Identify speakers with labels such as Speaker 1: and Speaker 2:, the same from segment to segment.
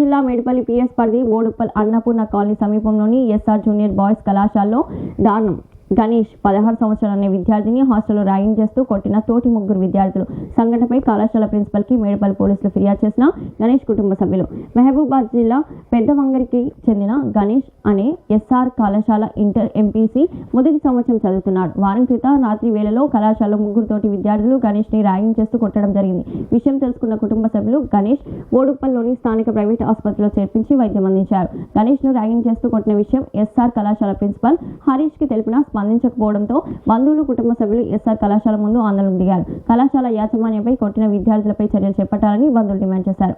Speaker 1: జిల్లా మేడిపల్లి పిఎస్ పరిధి ఓడుపల్ అన్నపూర్ణ కాలనీ సమీపంలోని ఎస్ఆర్ జూనియర్ బాయ్స్ కళాశాలలో దారుణం. గణేష్ పదహారు సంవత్సరాల అనే విద్యార్థిని హాస్టల్లో ర్యాగింగ్ చేస్తూ కొట్టిన తోటి ముగ్గురు విద్యార్థులు. సంఘటనపై కళాశాల ప్రిన్సిపల్కి మేడపల్లి పోలీసులు ఫిర్యాదు చేసిన గణేష్ కుటుంబ సభ్యులు. మహబూబాద్ జిల్లా పెద్దవంగరికి చెందిన గణేష్ అనే ఎస్ఆర్ కళాశాల ఇంటర్ ఎంపీసీ మొదటి సంవత్సరం చదువుతున్నాడు. వారం క్రితం రాత్రి వేళలో కళాశాలలో ముగ్గురుతోటి విద్యార్థులు గణేష్ని ర్యాగింగ్ చేస్తూ కొట్టడం జరిగింది. విషయం తెలుసుకున్న కుటుంబ సభ్యులు గణేష్ ఓడుప్పల్లోని స్థానిక ప్రైవేట్ ఆసుపత్రిలో చేర్పించి వైద్యం అందించారు. గణేష్ను ర్యాగింగ్ చేస్తూ కొట్టిన విషయం ఎస్ఆర్ కళాశాల ప్రిన్సిపల్ హరీష్కి తెలిపిన స్పందించకపోవడంతో బంధువులు కుటుంబ సభ్యులు ఎస్ఆర్ కళాశాల ముందు ఆందోళన దిగారు. కళాశాల యాజమాన్యంపై కొట్టిన విద్యార్థులపై చర్యలు చేపట్టాలని బంధువులు డిమాండ్ చేశారు.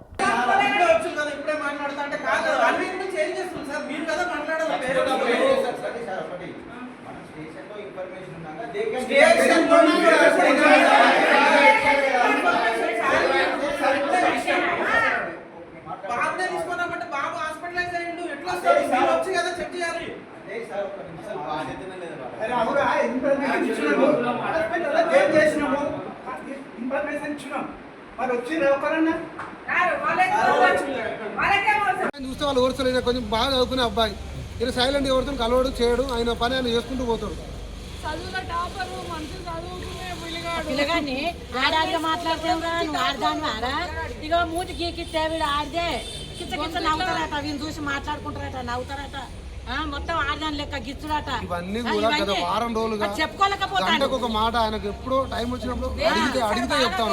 Speaker 2: తీసుకున్నామంటే బాబు హాస్పిటలైజ్ అయ్యిండు ఎట్లా వస్తాడు?
Speaker 3: ఇన్ఫర్మేషన్ ఇచ్చినాం. మరి వచ్చి ఒకరన్నా
Speaker 4: ఆయన చూస్తే వాళ్ళు ఓర్చలేదు కొంచెం బాగా చదువుకునే అబ్బాయి. ఈయన సైలెంట్ ఎవరితో కలవడు చేయడు ఆయన పని ఆయన చేసుకుంటూ పోతాడు.
Speaker 5: పిల్లగాన్ని ఆడాడిగా మాట్లాడతావురా నువ్వు ఆడదాని ఆడా ఇక మూతి గీకిస్తే వీడు ఆడితే కిచ్చ కిచ్చ నవ్వుతారట వీళ్ళు చూసి మాట్లాడుకుంటారట నవ్వుతారట. మొత్తం ఆడదాని లెక్క గిచ్చుడట.
Speaker 4: ఇవన్నీ
Speaker 5: ఆ,
Speaker 4: కూడా గత
Speaker 5: ఇవన్నీ.
Speaker 4: వారం రోజులుగా గంటకు ఒక మాట ఆయనకు ఎప్పుడో టైం వచ్చినప్పుడు అడిగితే అడిగితే చెప్తాను.